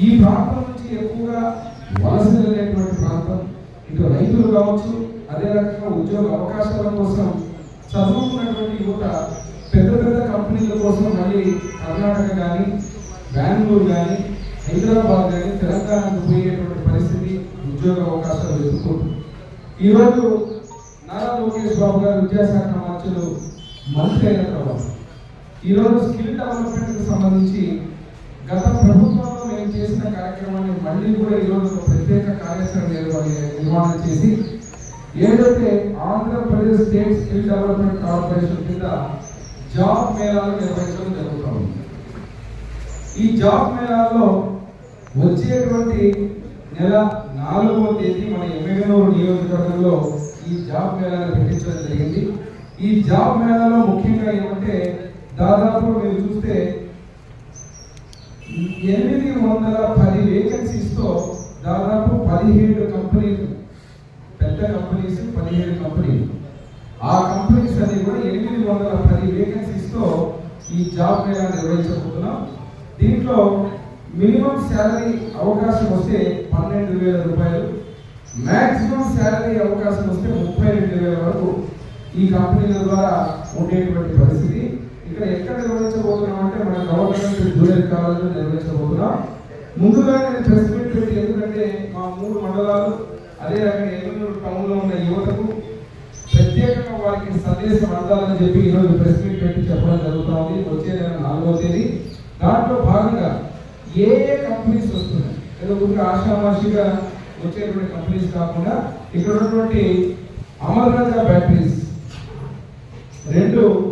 ఈ ప్రాంతం నుంచి ఎక్కువగా వలసలు వెళ్ళేటువంటి ప్రాంతం. ఇటు రైతులు కావచ్చు అదే రకంగా ఉద్యోగ అవకాశాల కోసం చదువుకున్నటువంటి యువత పెద్ద పెద్ద కంపెనీల కోసం మళ్ళీ కర్ణాటక కానీ బెంగళూరు కానీ హైదరాబాద్ కానీ తెలంగాణకు పోయేటువంటి పరిస్థితి ఉద్యోగ అవకాశాలు ఎదుర్కొంటుంది. ఈరోజు నారా లోకేష్ బాబు గారు విద్యాశాఖ మంత్రులు మంత్రి అయిన తర్వాత ఈరోజు స్కిల్ డెవలప్మెంట్కి సంబంధించి గత ప్రభుత్వంలో మేము చేసిన కార్యక్రమాన్ని మళ్ళీ కూడా ఈరోజు ఒక ప్రత్యేక కార్యాచరణ నిర్వ- నిర్వహణ చేసి ఏదైతే Andhra Pradesh state skill development corporation కింద జాబ్ మేళాలు నిర్వహించడం జరుగుతూ ఉంది. ఈ జాబ్ మేళాల్లో వచ్చేటువంటి నెల నాలుగవ తేదీ మన ఎమ్మెగనూరు నియోజకవర్గంలో ఈ జాబ్ మేళాను పెట్టించడం జరిగింది. ఈ జాబ్ మేళాలో ముఖ్యంగా ఏమంటే దాదాపు మీరు చూస్తే ఎనిమిది వందల పది వేకెన్సీస్తో దాదాపు పదిహేడు కంపెనీలు పెద్ద కంపెనీస్ పదిహేడు కంపెనీలు. ఆ కంపెనీస్ అన్ని కూడా ఎనిమిది వందల పది వేకెన్సీస్తో ఈ జాబ్ మేళా నిర్వహించబోతున్నాం. దీంట్లో మినిమం శాలరీ అవకాశం వస్తే పన్నెండు వేల రూపాయలు మ్యాక్సిమం శాలరీ అవకాశం వస్తే ముప్పై రెండు వేల వరకు ఈ కంపెనీల ద్వారా ఉండేటువంటి పరిస్థితి. ఇక్కడ ఎక్కడ నిర్వహించబోతున్నాం అంటే మన గవర్నమెంట్ జూనియర్ కాలేజీలో నిర్వహించబోతున్నాం. ముందుగా నేను ప్రెస్ మీట్ పెట్టి ఎందుకంటే మా మూడు మండలాలు అదే రకంగా ఎన్నూరు టౌన్లో ఉన్న యువతకు ప్రత్యేకంగా వారికి సందేశం అందాలని చెప్పి ఈరోజు ప్రెస్ మీట్ పెట్టి చెప్పడం జరుగుతూ ఉంది. వచ్చే నెల నాలుగో తేదీ. దాంట్లో భాగంగా ఏ ఏ కంపెనీస్ వస్తున్నాయి? ఏదో ఊరికి ఆశామాషిగా వచ్చేటువంటి కంపెనీస్ కాకుండా ఇక్కడ ఉన్నటువంటి అమర్నాథ బ్యాటరీస్. రెండు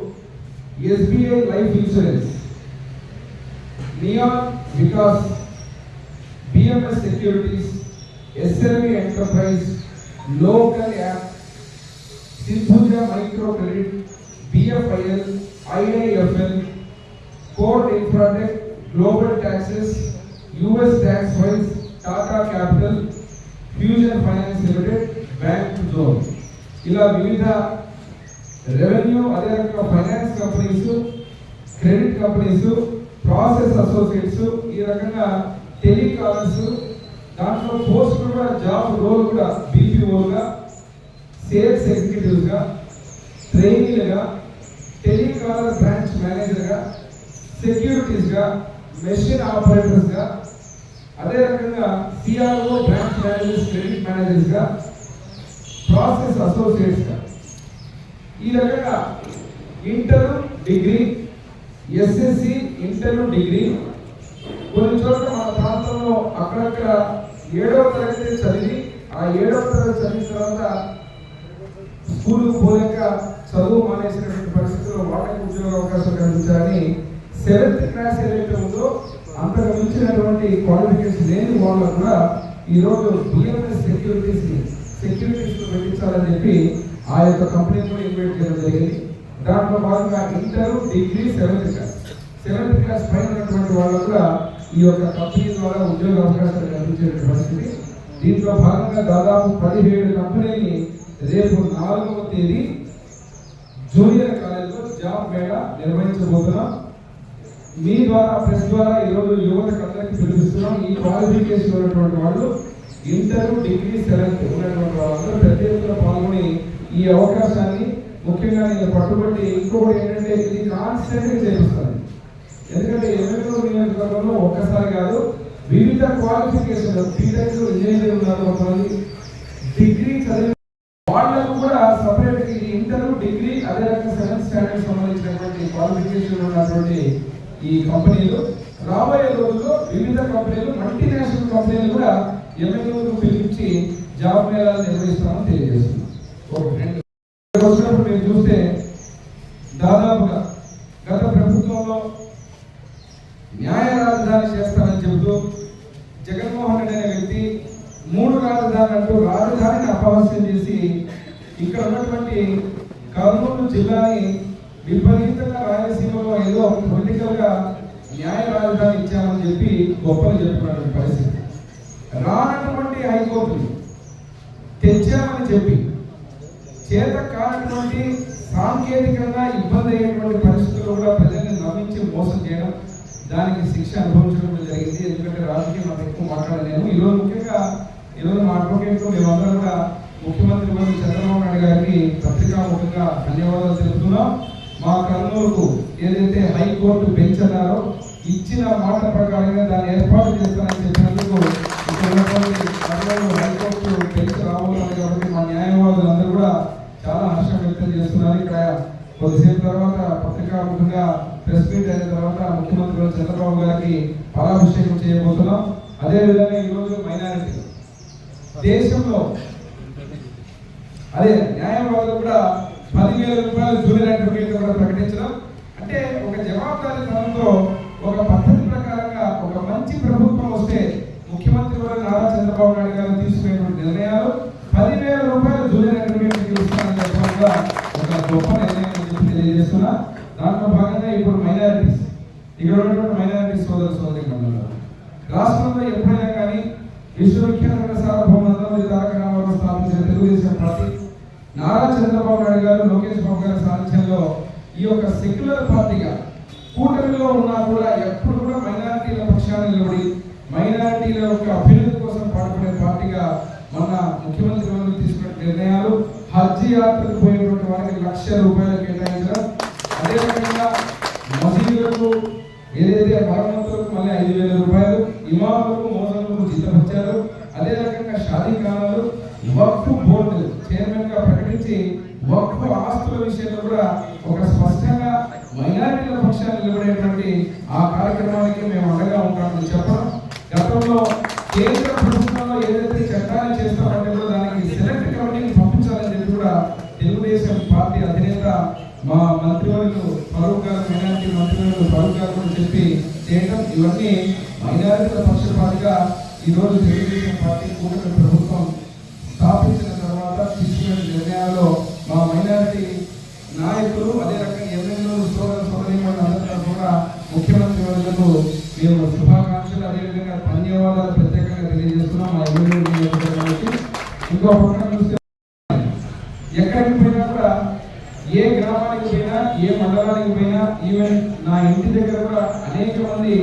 SBI life insurance neon Vikas BMS securities SLV enterprise local app Sindhuja micro credit BFIL IIFL code infratech global taxes US tax wise Tata capital fusion finance limited bank zone ఇలా వివిధ revenue అదే రకంగా finance companies credit companies process associates ఈ రకంగా telecallers దాంట్లో post కూడా job role కూడా బీపీఓగా సేల్స్ ఎగ్జిక్యూటివ్స్ ట్రైనీలుగా టెలికాలర్ బ్రాంచ్ మేనేజర్గా సెక్యూరిటీస్గా మెషిన్ ఆపరేటర్స్గా అదే రకంగా సిఆర్ఓ బ్రాంచ్ మేనేజర్స్ క్రెడిట్ మేనేజర్స్గా ప్రాసెస్ అసోసియేట్స్గా ఈ రకంగా inter degree SSC inter degree కొన్ని చోట్ల మన ప్రాంతంలో అక్కడక్కడ ఏడవ తరగతి చదివి ఆ ఏడవ తరగతి చదివిన తర్వాత స్కూల్ పోలేక చదువు మానేసినటువంటి పరిస్థితుల్లో వాళ్ళకి ఉద్యోగ అవకాశం కల్పించాలని సెవెంత్ క్లాస్ ఏదైతే ఉందో అంతకు మించినటువంటి క్వాలిఫికేషన్ లేని వాళ్ళు కూడా ఈ రోజు బిఎంఎస్ సెక్యూరిటీస్ సెక్యూరిటీస్ పెట్టించాలని చెప్పి ఆ యొక్క కంపెనీ కూడా ఇన్వైట్ చేయడం జరిగింది. దాంట్లో భాగంగా inter degree seventh class seventh class పైన ఉన్నటువంటి వాళ్ళు కూడా ఈ యొక్క కంపెనీ ద్వారా ఉద్యోగ అవకాశాలు కల్పించే పరిస్థితి దీంట్లో భాగంగా దాదాపు పదిహేడు కంపెనీని రేపు నాలుగవ తేదీ జూనియర్ కాలేజ్లో జాబ్ మేళ నిర్వహించబోతున్నాం. మీ ద్వారా ప్రెస్ ద్వారా ఈరోజు యువతకు అందరికీ పిలిపిస్తున్నాం. ఈ క్వాలిఫికేషన్ ఉన్నటువంటి వాళ్ళు ఇంటర్ డిగ్రీ సెవెంత్ ఉన్నటువంటి వాళ్ళందరూ ప్రత్యేకంగా పాల్గొని ఈ అవకాశాన్ని ముఖ్యంగా నేను పట్టుబట్టి ఇంకొకటి ఏంటంటే ఇది కాన్స్టెంట్గా చేపిస్తాను. ఎందుకంటే ఎమ్మెల్యే నియోజకవర్గంలో ఒక్కసారి కాదు వివిధ క్వాలిఫికేషన్ బీటెక్ ఇంజనీరింగ్ ఉన్నారు కొంతమంది డిగ్రీ చదివి వాళ్ళకు కూడా సపరేట్ ఇది ఇంటర్ డిగ్రీ అదే రకంగా సెవెంత్ స్టాండర్డ్ సంబంధించినటువంటి క్వాలిఫికేషన్ ఉన్నటువంటి ఈ కంపెనీలు. రాబోయే రోజుల్లో వివిధ కంపెనీలు మల్టీనేషనల్ కంపెనీలు కూడా ఎమ్మెల్యేలకు పిలిపించి జాబ్ మేళాలు నిర్వహిస్తామని తెలియదు ఓకే రెండు. ఇక్కడికి వచ్చినప్పుడు మీరు చూస్తే దాదాపుగా గత ప్రభుత్వంలో న్యాయ రాజధాని చేస్తానని చెబుతూ జగన్మోహన్ రెడ్డి అనే వ్యక్తి మూడు రాజధాని అంటూ రాజధానిని అపహాస్యం చేసి ఇక్కడ ఉన్నటువంటి కర్నూలు జిల్లాని విపరీతంగా రాయలసీమలో ఏదో పొలిటికల్గా న్యాయ రాజధాని ఇచ్చామని చెప్పి గొప్పలు చెప్పుకున్నటువంటి పరిస్థితి. రానటువంటి హైకోర్టుని తెచ్చామని చెప్పి చేత కానటువంటి సాంకేతికంగా ఇబ్బంది అయ్యేటువంటి పరిస్థితుల్లో కూడా ప్రజల్ని నమ్మించి మోసం చేయడం దానికి శిక్ష అనుభవించడం జరిగింది. ఎందుకంటే రాజకీయం అంత ఎక్కువ మాట్లాడలేము. ఈరోజు ముఖ్యంగా ఈరోజు మా అడ్వకేట్ మేమందరం కూడా ముఖ్యమంత్రి మంత్రి చంద్రబాబు నాయుడు గారికి పత్రికాముఖంగా ధన్యవాదాలు తెలుపుతున్నాం. మా కర్నూలుకు ఏదైతే హైకోర్టు బెంచ్ అన్నారో ఇచ్చిన మాట ప్రకారంగా దాన్ని ఏర్పాటు చేస్తానని చెప్పినందుకు ఇక్కడ ఉన్నటువంటి కర్నూలు హైకోర్టు బెంచ్ రాబోతున్నారు కాబట్టి మా న్యాయవాదులు అందరూ కూడా చాలా హర్షం వ్యక్తం చేస్తున్నారు ఇక్కడ కొద్దిసేపు తర్వాత పత్రికాముఖంగా ప్రెస్ మీట్ అయిన తర్వాత ముఖ్యమంత్రి చంద్రబాబు గారికి పాలాభిషేకం చేయబోతున్నాం. అదేవిధంగా ఈరోజు మైనారిటీ. దేశంలో అదే న్యాయవాదులు కూడా పదివేల రూపాయలు జూనియర్ అడ్వకేట్ కూడా ప్రకటించడం. అంటే ఒక జవాబుదారీతనంతో ఒక పద్ధతి ప్రకారంగా ఒక మంచి ప్రభుత్వం వస్తే ముఖ్యమంత్రి కూడా నారా చంద్రబాబు నాయుడు గారు సోదర సోదరి రాష్ట్రంలో ఎప్పుడైనా కానీ విశ్వవిఖ్యాత సార్వభౌమత్వం తారక రామారావు స్థాపించిన తెలుగుదేశం పార్టీ నారా చంద్రబాబు నాయుడు గారు లోకేష్ బాబు గారి సారథ్యంలో ఈ యొక్క సెక్యులర్ పార్టీగా కూటమిలో ఉన్నా కూడా ఎప్పుడు కూడా మైనారిటీల పక్షాన్ని నిలబడి మైనారిటీల యొక్క అభ్యున్నతి కోసం పాటుపడే పార్టీగా మన ముఖ్యమంత్రి గారు తీసుకున్న నిర్ణయాలు హజ్ యాత్రకు పోయినటువంటి వారికి లక్ష రూపాయలు కేటాయించడం అదేవిధంగా మసీదులకు ఏదైతే మరమ్మతులకు మళ్ళీ ఐదు వేల రూపాయలు ఇమాములకు మోసలకు జీతపరిచారు అదే రకంగా షాదీ ఖానాలు వక్ఫ్ బోర్డు చైర్మన్గా ప్రకటించి వక్ఫ్ ఆస్తుల విషయంలో కూడా ఒక స్పష్టంగా మైనారిటీల పక్షాన్ని నిలబడేటువంటి ఆ కార్యక్రమానికి మేము అండగా ఉంటామని చెప్పడం. గతంలో కేంద్ర ప్రభుత్వంలో ఏదైతే చట్టాలు చేస్తామంటే కూడా దానికి సెలెక్ట్ కమిటీని పంపించాలని చెప్పి కూడా తెలుగుదేశం పార్టీ అధినేత మా మంత్రివర్యులు ఫరూక్ గారు మైనారిటీ మంత్రివర్యులు ఫరూక్ గారు కూడా చెప్పి చేయడం ఇవన్నీ మైనారిటీల పక్షపాతిగా ఈరోజు తెలుగుదేశం పార్టీ కూటమి ప్రభుత్వం స్థాపించిన తర్వాత తీసుకున్న నిర్ణయాల్లో మా మైనారిటీ నాయకులు అదే రకంగా ఎమ్మెల్యేలు సోదర సోదరిమణులు అందరికీ కూడా ముఖ్యమంత్రి వర్గకు మేము శుభాకాంక్షలు. అదేవిధంగా ధన్యవాదాలు ప్రత్యేకంగా తెలియజేస్తున్నాం మా ఎమ్మెల్యే నియోజకవర్గానికి ఇంకో పక్కన చూస్తే ఎక్కడికి పోయినా కూడా ఏ గ్రామానికి పోయినా ఏ మండలానికి పోయినా ఈవెన్ నా ఇంటి దగ్గర కూడా అనేక మంది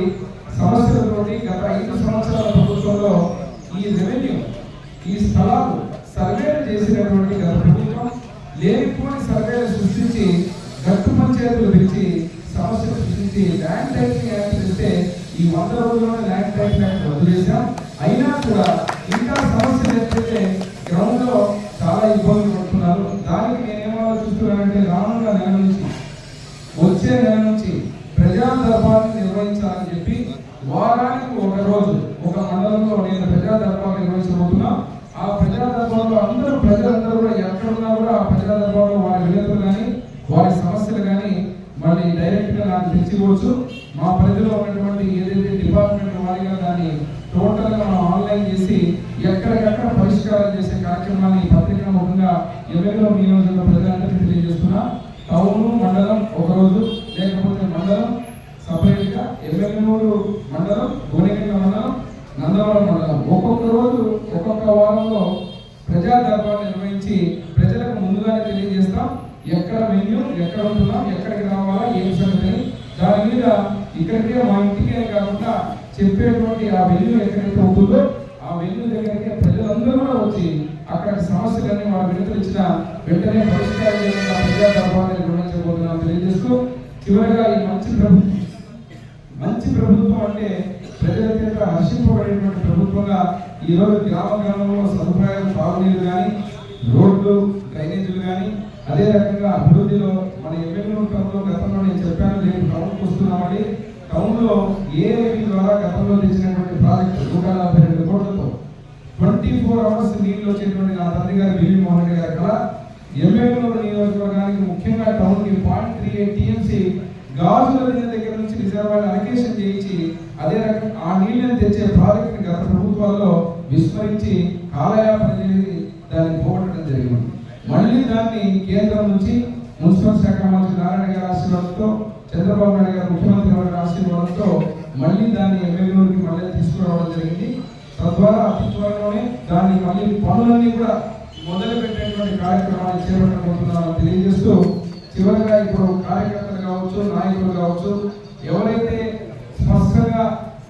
సమస్యలతోటి గత ఐదు సంవత్సరాల ప్రభుత్వంలో ఈ రెవెన్యూ ఈ స్థలాలు సర్వేలు చేసినటువంటి గత ప్రభుత్వం లేనిపోని సర్వేలు సృష్టించి గట్టు పంచాయతీలు పిలిచి సమస్యలు సృష్టించి ల్యాండ్ టైటింగ్ యాక్ట్ చేస్తే ఈ వంద రోజుల్లోనే ల్యాండ్ టైటింగ్ యాక్ట్ వదిలేసాం అయినా కూడా ఇంకా సమస్యలు ఏర్పడితే గ్రౌండ్లో చాలా ఇబ్బందులు పడుతున్నారు. దానికి నేనేమో చూస్తున్నానంటే రానున్న నెల నుంచి వచ్చే నెల నుంచి ప్రజా దర్బార్ని నిర్వహించాలని చెప్పి వారానికి ఒక రోజు ఒక మండలంలో నేను ప్రజా దర్బార్ నిర్వహించబోతున్నాను ఆ ప్రజా దర్బార్లో అందరూ ప్రజలందరూ కూడా ఎక్కడున్నా కూడా ఆ ప్రజా దర్బార్లో వారి వినతులు కానీ వారి సమస్యలు కానీ మళ్ళీ డైరెక్ట్గా నాకు తెచ్చివచ్చు మా పరిధిలో ఉన్నటువంటి ఏదైతే డిపార్ట్మెంట్ వారిగా దాన్ని టోటల్గా మనం ఆన్లైన్ చేసి ఎక్కడికక్కడ పరిష్కారం చేసే కార్యక్రమాన్ని పత్రికా ముఖంగా ఎవరిలో మీ ప్రజలందరికీ తెలియజేస్తున్నా టౌన్ మండలం ఒక రోజు లేకపోతే మండలం సపరేట్గా ఎమ్మెల్యేనూరు మండలం భువనగిరి మండలం నందవరం మండలం ఒక్కొక్క రోజు ఒక్కొక్క వారంలో ప్రజా దర్బార్ నిర్వహించి ప్రజలకు ముందుగానే తెలియజేస్తాం ఎక్కడ వెన్యూ ఎక్కడ ఉంటున్నాం ఎక్కడికి రావాలా ఏం సంగతి దాని మీద ఇక్కడికే మా ఇంటికే కాకుండా చెప్పేటువంటి ఆ వెన్యూ ఎక్కడైతే ఉంటుందో ఆ వెన్యూ దగ్గరికి ప్రజలందరూ కూడా వచ్చి అక్కడ సమస్యలన్నీ వాళ్ళ విడుదల ఇచ్చిన వెంటనే పరిష్కారం చేయకుండా ప్రజా దర్బార్ని నిర్వహించబోతున్నాం తెలియజేస్తూ చివరిగా ఈ మంచి ప్రభుత్వం. మంచి ప్రభుత్వం అంటే ప్రజల చేత హర్షింపబడేటువంటి ప్రభుత్వంగా ఈరోజు గ్రామ గ్రామంలో సదుపాయం తాగునీరు కానీ రోడ్లు డ్రైనేజీలు కానీ అదే రకంగా అభివృద్ధిలో మన ఎమ్మెల్యే టౌన్లో గతంలో నేను చెప్పాను చూస్తున్నామండి వస్తున్నామని టౌన్లో ఏఐబి ద్వారా గతంలో తెచ్చినటువంటి ప్రాజెక్టు నూట నలభై రెండు కోట్లతో ట్వంటీ ఫోర్ అవర్స్ నీళ్ళు వచ్చేటువంటి నా తండ్రి గారు బిల్లి మోహన్ రెడ్డి గారు కల ఎంఏలో నియోజకవర్గానికి ముఖ్యంగా టౌన్కి point three eight TMC Gajula దగ్గర నుంచి రిజర్వాయర్ అలకేషన్ చేయించి అదే రకం ఆ నీళ్ళని తెచ్చే ప్రాజెక్ట్ గత ప్రభుత్వాల్లో విస్మరించి కాలయాపన చేసి దాన్ని పోగొట్టడం జరిగింది. మళ్ళీ దాన్ని కేంద్రం నుంచి మున్సిపల్ శాఖ మంత్రి నారాయణ గారి ఆశీర్వాదంతో చంద్రబాబు నాయుడు గారు ముఖ్యమంత్రి గారి ఆశీర్వాదంతో మళ్ళీ దాన్ని ఎమ్మెల్యేకి మళ్ళీ తీసుకురావడం జరిగింది. తద్వారా అతి త్వరలోనే దాన్ని మళ్ళీ పనులన్నీ కూడా మొదలు పెట్టేటువంటి కార్యక్రమాన్ని చేపట్టబోతున్నామని తెలియజేస్తూ చివరిగా ఇప్పుడు కార్యకర్తలు కావచ్చు కావచ్చు నాయకులు కావచ్చు ఎవరైతే స్పష్టంగా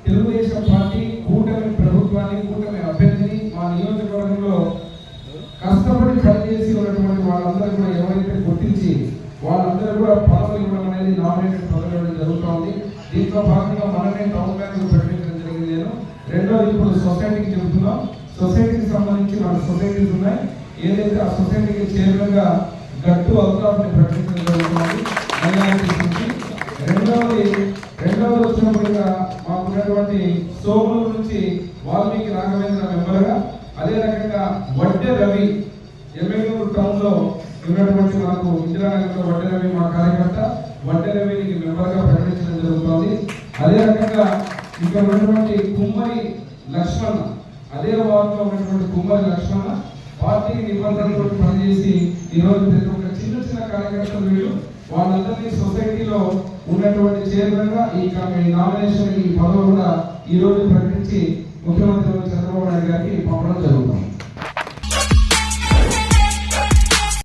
తెలుగుదేశం పార్టీ కూటమి ప్రభుత్వాన్ని కూటమి అభ్యర్థిని మా నియోజకవర్గంలో కష్టపడి పనిచేసి ఉన్నటువంటి వాళ్ళందరూ కూడా ఎవరైతే గుర్తించి వాళ్ళందరూ కూడా పదవులు ఇవ్వడం అనేది నామినేషన్ పదవులు జరుగుతుంది జరుగుతోంది. దీంట్లో భాగంగా మనమే టౌన్ బ్యాంక్ ప్రకటించడం జరిగింది నేను. రెండో ఇప్పుడు సొసైటీకి చెబుతున్నాం. సొసైటీకి సంబంధించి మన సొసైటీస్ ఉన్నాయి. ఏదైతే ఆ సొసైటీకి చేరువగా గట్టు అవకాశం ప్రకటించడం జరుగుతుంది. మైనారిటీస్ రెండవది రెండవది వచ్చినప్పుడు మాకు ఉన్నటువంటి సోముల నుంచి వాల్మీకి రాఘవేంద్ర మెంబర్గా అదే రకంగా వడ్డె రవి ఎమ్మెల్యేలు టౌన్లో ఉన్నటువంటి మనకు ఇందిరానగర్లో వడ్డె రవి మా కార్యకర్త వడ్డె రవిని మెంబర్గా ప్రకటించడం జరుగుతుంది అదే రకంగా ఇక్కడ ఉన్నటువంటి కుమ్మరి లక్ష్మణ. అదే వార్డులో ఉన్నటువంటి కుమ్మరి లక్ష్మణ పార్టీ నిబంధనలతో పనిచేసి ఈ రోజు ప్రతి ఒక్క చిన్న చిన్న కార్యకర్తలు వీళ్ళు వాళ్ళందరినీ సొసైటీలో ఉన్నటువంటి చైర్మన్గా ఈ ఈ నామినేషన్ ఈ పదవి కూడా ఈ రోజు ప్రకటించి ముఖ్యమంత్రి చంద్రబాబు నాయుడు గారికి పంపడం జరుగుతుంది.